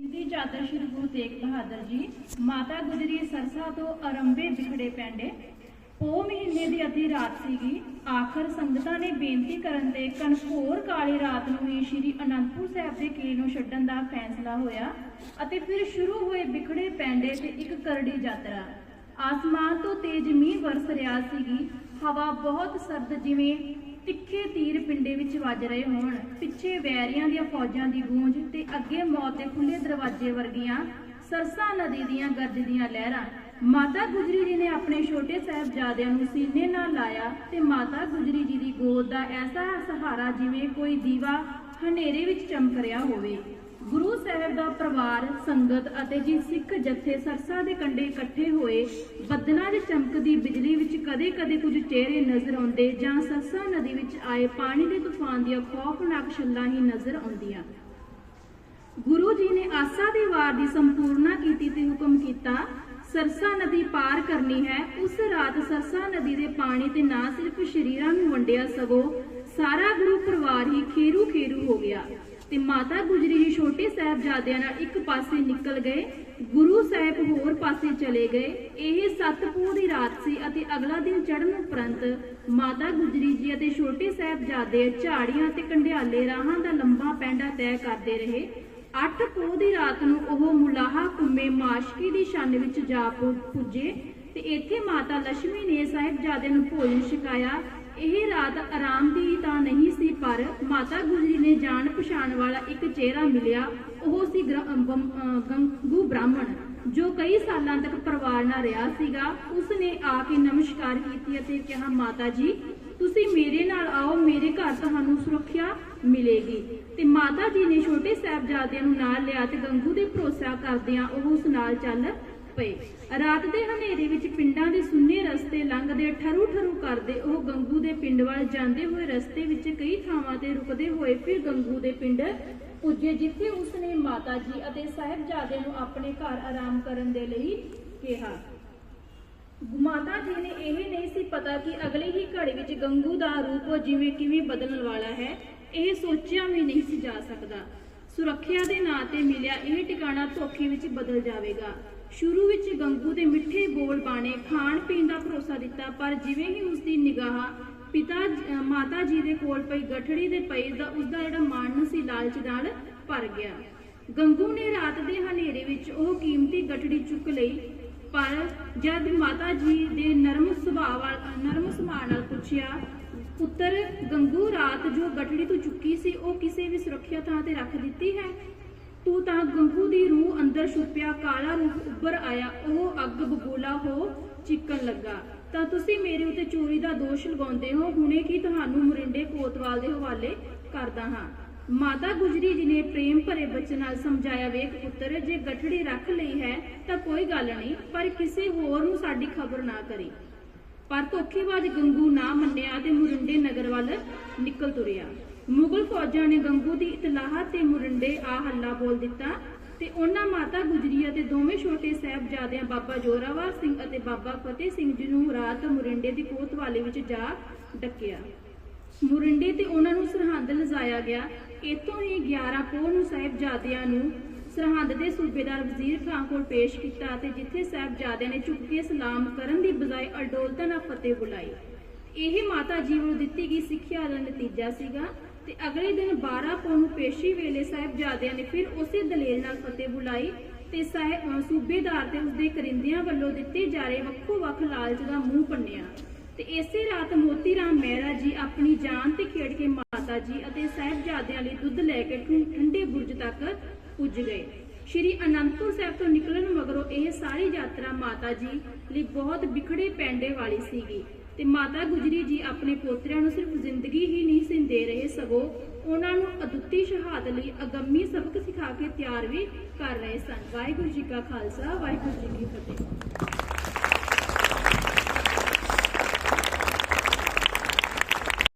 ਦੀ ਚਾਦਰ ਸ਼੍ਰੀ ਗੁਰੂ ਤੇਗ ਬਹਾਦਰ ਜੀ, ਮਾਤਾ ਗੁਜਰੀ ਸਰਸਾ ਤੋਂ ਅਰੰਭੇ ਵਿਖੜੇ ਪੈਂਡੇ ਪੋ ਮਹੀਨੇ ਦੀ ਅੱਧੀ ਰਾਤ ਸੀਗੀ। ਆਖਰ ਸੰਗਤਾਂ ਨੇ ਬੇਨਤੀ ਕਰਨ ਤੇ ਕਨਖੋਰ ਕਾਲੀ ਰਾਤ ਨੂੰ ਹੀ ਸ਼੍ਰੀ ਅਨੰਦਪੁਰ ਸਾਹਿਬ ਦੇ ਕਿਲੇ ਨੂੰ ਛੱਡਣ ਦਾ ਫੈਸਲਾ ਹੋਇਆ ਅਤੇ ਫਿਰ ਸ਼ੁਰੂ ਹੋਏ ਵਿਖੜੇ ਪੈਂਡੇ ਤੇ ਇੱਕ ਕਰੜੀ ਯਾਤਰਾ। ਆਸਮਾਨ ਤੋਂ ਤੇਜ਼ ਮੀਂਹ ਵਰਸ ਰਿਹਾ ਸੀਗੀ। ਹਵਾ ਬਹੁਤ ਸਰਦ ਜਿਵੇਂ ਤਿੱਖੇ ਤੀਰ ਪਿੰਡੇ ਵਿੱਚ ਵੱਜ ਰਹੇ ਹੋਣ। ਪਿੱਛੇ ਵੈਰੀਆਂ ਦੀਆਂ ਫੌਜਾਂ ਦੀ ਗੂੰਜ ਤੇ ਅੱਗੇ ਮੌਤ ਦੇ ਖੁੱਲੇ ਦਰਵਾਜ਼ੇ ਵਰਗੀਆਂ ਸਰਸਾ ਨਦੀ ਦੀਆਂ ਗਰਜਦੀਆਂ ਲਹਿਰਾਂ। ਮਾਤਾ ਗੁਜਰੀ ਜੀ ਨੇ ਆਪਣੇ ਛੋਟੇ ਸਾਹਿਬਜ਼ਾਦਿਆਂ ਨੂੰ ਸੀਨੇ ਨਾਲ ਲਾਇਆ ਤੇ ਮਾਤਾ ਗੁਜਰੀ ਜੀ ਦੀ ਗੋਦ ਦਾ ਐਸਾ ਸਹਾਰਾ ਜਿਵੇਂ ਕੋਈ ਦੀਵਾ ਹਨੇਰੇ ਵਿੱਚ ਚਮਕ ਰਿਹਾ ਹੋਵੇ। ਗੁਰੂ ਸਾਹਿਬ ਦਾ ਪਰਿਵਾਰ, ਸੰਗਤ ਅਤੇ ਜੀ ਸਿੱਖ ਜਥੇ ਸਰਸਾ ਦੇ ਕੰਢੇ ਇਕੱਠੇ ਹੋਏ, ਬੱਦਲਾਂ 'ਚ ਚਮਕਦੀ ਬਿਜਲੀ ਵਿੱਚ ਕਦੇ-ਕਦੇ ਕੁਝ ਚਿਹਰੇ ਨਜ਼ਰ ਆਉਂਦੇ ਜਾਂ ਸਰਸਾ ਨਦੀ ਵਿੱਚ ਆਏ ਪਾਣੀ ਦੇ ਤੂਫਾਨ ਦੀਆਂ ਖੌਫਨਾਕ ਛੱਲਾਂ ਹੀ ਨਜ਼ਰ ਆਉਂਦੀਆਂ। ਗੁਰੂ ਜੀ ਨੇ ਆਸਾ ਦੀ ਵਾਰ ਦੀ ਸੰਪੂਰਨਾ ਕੀਤੀ ਤੇ ਹੁਕਮ ਕੀਤਾ, ਸਰਸਾ ਨਦੀ ਪਾਰ ਕਰਨੀ ਹੈ, ਉਸ ਰਾਤ ਸਰਸਾ ਨਦੀ ਦੇ ਪਾਣੀ ਤੇ ਨਾ ਸਿਰਫ ਸ਼ਰੀਰਾਂ ਨੂੰ ਵੰਡਿਆ ਸਗੋਂ ਸਾਰਾ ਗੁਰੂ ਪਰਿਵਾਰ ਹੀ ਖੇਰੂ ਖੇਰੂ ਹੋ ਗਿਆ। ਤੇ ਮਾਤਾ ਗੁਜਰੀ ਜੀ ਛੋਟੇ ਸਾਹਿਬਜ਼ਾਦਿਆਂ ਨਾਲ ਇੱਕ ਪਾਸੇ ਨਿਕਲ ਗਏ, ਗੁਰੂ ਸਾਹਿਬ ਹੋਰ ਪਾਸੇ ਚਲੇ ਗਏ। ਇਹ ਸਤਪੂਰ ਦੀ ਰਾਤ ਸੀ ਅਤੇ ਅਗਲਾ ਦਿਨ ਚੜ੍ਹਨ ਉਪਰੰਤ ਮਾਤਾ ਗੁਜਰੀ ਜੀ ਅਤੇ ਛੋਟੇ ਸਾਹਿਬਜ਼ਾਦੇ ਝਾੜੀਆਂ ਤੇ ਕੰਢਿਆਲੇ ਰਾਹਾਂ ਦਾ ਲੰਬਾ ਪੈਂਡਾ ਤੈਅ ਕਰਦੇ ਰਹੇ। ਅੱਠ ਪੋਹ ਦੀ ਰਾਤ ਨੂੰ ਉਹ ਮੁਲਾਹਾ ਕੁੰਮੇ ਮਾਸ਼ਕੀ ਦੀ ਛੰਨ ਵਿੱਚ ਜਾ ਪੁੱਜੇ ਤੇ ਇੱਥੇ ਮਾਤਾ ਲక్ష్ਮੀ ਨੇ ਸਾਹਿਬਜ਼ਾਦਿਆਂ ਨੂੰ ਭੋਜਨ ਛਕਾਇਆ। ਇਹ ਰਾਤ ਆਰਾਮ ਦੀ ਤਾਂ ਨਹੀਂ ਸੀ, ਪਰ ਮਾਤਾ ਗੁਜਰੀ ਨੇ ਜਾਣ ਪਛਾਣ ਵਾਲਾ ਇੱਕ ਚਿਹਰਾ ਮਿਲਿਆ। ਉਹ ਸੀ ਗੰਗੂ ਬ੍ਰਾਹਮਣ, ਜੋ ਕਈ ਸਾਲਾਂ ਤੱਕ ਪਰਿਵਾਰ ਨਾਲ ਰਿਹਾ ਸੀਗਾ। ਉਸ ਨੇ ਆ ਕੇ ਨਮਸਕਾਰ ਕੀਤੀ ਅਤੇ ਕਿਹਾ, ਮਾਤਾ ਜੀ, ਤੁਸੀਂ ਮੇਰੇ ਨਾਲ ਆਓ, ਮੇਰੇ ਘਰ ਤੁਹਾਨੂੰ ਸੁਰੱਖਿਆ ਮਿਲੇਗੀ। ਤੇ ਮਾਤਾ ਜੀ ਨੇ ਛੋਟੇ ਸਾਹਿਬਜ਼ਾਦਿਆਂ ਨੂੰ ਨਾਲ ਲਿਆ ਤੇ ਗੰਗੂ ਦੇ ਭਰੋਸਾ ਕਰਦਿਆਂ ਉਹ ਉਸ ਨਾਲ ਚੱਲ ਪਏ। ਰਾਤ ਦੇ ਹਨੇਰੇ ਵਿੱਚ ਪਿੰਡਾਂ ਦੇ ਸੁੰਨੇ ਰਸਤੇ ਲੰਘਦੇ ਠਰੂ ਠਰੂ ਕਰਦੇ ਉਹ ਗੰਗੂ ਦੇ ਪਿੰਡ ਵੱਲ ਜਾਂਦੇ ਹੋਏ ਰਸਤੇ ਵਿੱਚ ਕਈ ਥਾਵਾਂ ਤੇ ਰੁਕਦੇ ਹੋਏ ਫਿਰ ਗੰਗੂ ਦੇ ਪਿੰਡ ਪੁੱਜੇ, ਜਿੱਥੇ ਉਸਨੇ ਮਾਤਾ ਜੀ ਅਤੇ ਸਾਹਿਬਜ਼ਾਦਿਆਂ ਨੂੰ ਆਪਣੇ ਘਰ ਆਰਾਮ ਕਰਨ ਦੇ ਲਈ ਕਿਹਾ। ਮਾਤਾ ਜੀ ਨੇ ਇਹ ਨਹੀਂ ਸੀ ਪਤਾ ਕਿ ਅਗਲੇ ਹੀ ਘੜੀ ਵਿੱਚ ਗੰਗੂ ਦਾ ਰੂਪ ਜਿਵੇਂ ਕਿਵੇਂ ਬਦਲਣ ਵਾਲਾ ਹੈ, ਇਹ ਸੋਚਿਆ ਵੀ ਨਹੀਂ ਸੀ ਜਾ ਸਕਦਾ। ਸੁਰੱਖਿਆ ਦੇ ਨਾਂ ਤੇ ਮਿਲਿਆ ਇਹ ਟਿਕਾਣਾ ਧੋਖੇ ਵਿੱਚ ਬਦਲ ਜਾਵੇਗਾ। ਸ਼ੁਰੂ ਵਿੱਚ ਗੰਗੂ ਦੇ ਮਿੱਠੇ ਬੋਲ ਬਾਣੇ ਖਾਣ ਪੀਣ ਦਾ ਭਰੋਸਾ ਦਿੱਤਾ, ਪਰ ਜਿਵੇਂ ਹੀ ਉਸ ਦੀ ਨਿਗਾਹ ਪਿਤਾ ਮਾਤਾ ਜੀ ਦੇ ਕੋਲ ਪਈ ਗਠੜੀ ਦੇ ਪਈ ਦਾ ਉਸ ਦਾ ਜਿਹੜਾ ਮਨ ਸੀ, ਲਾਲਚ ਨਾਲ ਭਰ ਗਿਆ। ਗੰਗੂ ਨੇ ਰਾਤ ਦੇ ਹਨੇਰੇ ਵਿੱਚ ਉਹ ਕੀਮਤੀ ਗਠੜੀ ਚੁੱਕ ਲਈ, ਪਰ ਜਦ ਮਾਤਾ ਜੀ ਦੇ ਨਰਮ ਸੁਭਾਅ ਵਾਲ, ਨਰਮ ਸੁਭਾਅ ਨਾਲ ਪੁੱਛਿਆ, ਪੁੱਤਰ, ਗੰਗੂ ਰਾਤ ਜੋ ਗਠੜੀ ਤੋਂ ਚੁੱਕੀ ਸੀ, ਉਹ ਕਿਸੇ ਵੀ ਸੁਰੱਖਿਆ ਥਾਂ ਤੇ ਰੱਖ ਦਿੱਤੀ ਹੈ? ਤੂੰ ਤਾਂ ਗੰਗੂ ਦੀ ਰੂਹ ਅੰਦਰ ਛੁਪਿਆ, ਕਾਲਾ ਰੂਪ ਉੱਭਰ ਆਇਆ। ਉਹ ਅੱਗ ਬਬੂਲਾ ਹੋ ਚਿੱਕਣ ਲੱਗਾ। ਤਾਂ ਤੁਸੀਂ ਮੇਰੇ ਉੱਤੇ ਚੋਰੀ ਦਾ ਦੋਸ਼ ਲਗਾਉਂਦੇ ਹੋ? ਹੁਣੇ ਕੀ ਤੁਹਾਨੂੰ ਮੁਰਿੰਡੇ ਕੋਤਵਾਲ ਦੇ ਹਵਾਲੇ ਕਰਦਾ ਹਾਂ। ਮਾਤਾ ਗੁਜਰੀ ਜੀ ਨੇ ਪ੍ਰੇਮ ਭਰੇ ਬੱਚੇ ਨਾਲ ਸਮਝਾਇਆ, ਵੇਖ ਪੁੱਤਰ, ਜੇ ਗਠੜੀ ਰੱਖ ਲਈ ਹੈ ਤਾਂ ਕੋਈ ਗੱਲ ਨਹੀਂ, ਪਰ ਕਿਸੇ ਹੋਰ ਨੂੰ ਸਾਡੀ ਖਬਰ ਨਾ ਕਰੀ। ਪਰ ਧੋਖੇਬਾਜ਼ ਗੰਗੂ ਨਾ ਮੰਨਿਆ ਤੇ ਮੁਰਿੰਡੇ ਨਗਰ ਵੱਲ ਨਿਕਲ ਤੁਰਿਆ। ਮੁਗਲ ਫੌਜਾਂ ਨੇ ਗੰਗੂ ਦੀ ਇਤਲਾਹ ਤੇ ਮੁਰਿੰਡੇ ਆ ਹੱਲਾ ਬੋਲ ਦਿੱਤਾ ਤੇ ਉਹਨਾਂ ਮਾਤਾ ਗੁਜਰੀ ਅਤੇ ਦੋਵੇਂ ਛੋਟੇ ਸਾਹਿਬਜ਼ਾਦਿਆਂ ਬਾਬਾ ਜੋਰਾਵਰ ਸਿੰਘ ਅਤੇ ਬਾਬਾ ਫਤਿਹ ਸਿੰਘ ਜੀ ਨੂੰ ਰਾਤ ਮੁਰਿੰਡੇ ਦੀ ਕੋਤਵਾਲੀ ਵਿੱਚ ਜਾ ਡੱਕਿਆ। ਮੁਰਿੰਡੇ ਤੇ ਉਹਨਾਂ ਨੂੰ ਸਰਹੰਦ ਲਿਜਾਇਆ ਗਿਆ। ਇੱਥੋਂ ਹੀ 11 ਪੋਹ ਨੂੰ ਸਾਹਿਬਜ਼ਾਦਿਆਂ ਨੂੰ ਸਰਹੰਦ ਦੇ ਸੂਬੇਦਾਰ ਵਜ਼ੀਰ ਖਾਨ ਕੋਲ ਪੇਸ਼ ਕੀਤਾ ਤੇ ਜਿੱਥੇ ਸਾਹਿਬਜ਼ਾਦਿਆਂ ਨੇ ਚੁੱਕ ਕੇ ਸਲਾਮ ਕਰਨ ਦੀ ਬਜਾਏ ਅਡੋਲਤਾ ਨਾਲ ਫਤਿਹ ਬੁਲਾਈ। ਇਹ ਮਾਤਾ ਜੀ ਨੂੰ ਦਿੱਤੀ ਗਈ ਸਿੱਖਿਆ ਦਾ ਨਤੀਜਾ ਸੀਗਾ। ਤੇ ਅਗਲੇ ਦਿਨ 12 ਪੋਹ ਨੂੰ ਪੇਸ਼ੀ ਵੇਲੇ ਸਾਹਿਬਜ਼ਾਦਿਆਂ ਨੇ ਫਿਰ ਉਸੇ ਦਲੇਲ ਨਾਲ ਫਤਿਹ ਬੁਲਾਈ ਤੇ ਸਾਹਿਬ ਸੂਬੇਦਾਰ ਤੇ ਉਸਦੇ ਕਰਿੰਦਿਆਂ ਵੱਲੋਂ ਦਿੱਤੇ ਜਾ ਰਹੇ ਵੱਖੋ ਵੱਖ ਲਾਲਚ ਦਾ ਮੂੰਹ ਪੰਨਿਆ। ਤੇ ਇਸੇ ਰਾਤ ਮੋਤੀ ਰਾਮ ਮਹਿਰਾ ਜੀ ਆਪਣੀ ਜਾਨ ਤੇ ਖੇਡ ਕੇ ਮਾਤਾ ਜੀ ਅਤੇ ਸਾਹਿਬਜ਼ਾਦਿਆਂ ਲਈ ਦੁੱਧ ਲੈ ਕੇ ਠੰਡੇ ਬੁਰਜ ਤੱਕ ਪੁੱਜ ਗਏ। ਸ਼੍ਰੀ ਅਨੰਦਪੁਰ ਸਾਹਿਬ ਤੋਂ ਨਿਕਲਣ ਮਗਰੋਂ ਇਹ ਸਾਰੀ ਯਾਤਰਾ ਮਾਤਾ ਜੀ ਲਈ ਬਹੁਤ ਵਿਖੜੇ ਪੈਂਡੇ ਵਾਲੀ ਸੀਗੀ। ਤੇ ਮਾਤਾ ਗੁਜਰੀ ਜੀ ਆਪਣੇ ਪੋਤਰਿਆਂ ਨੂੰ ਸਿਰਫ ਜ਼ਿੰਦਗੀ ਹੀ ਨਹੀਂ ਸੀ ਦੇ ਰਹੇ ਸਗੋਂ ਉਹਨਾਂ ਨੂੰ ਅਦੁੱਤੀ ਸ਼ਹਾਦਤ ਲਈ ਅਗੰਮੀ ਸਬਕ ਸਿਖਾ ਕੇ ਤਿਆਰ ਵੀ ਕਰ ਰਹੇ ਸਨ। ਵਾਹਿਗੁਰੂ ਜੀ ਕਾ ਖਾਲਸਾ, ਵਾਹਿਗੁਰੂ ਜੀ ਕੀ ਫਤਿਹ।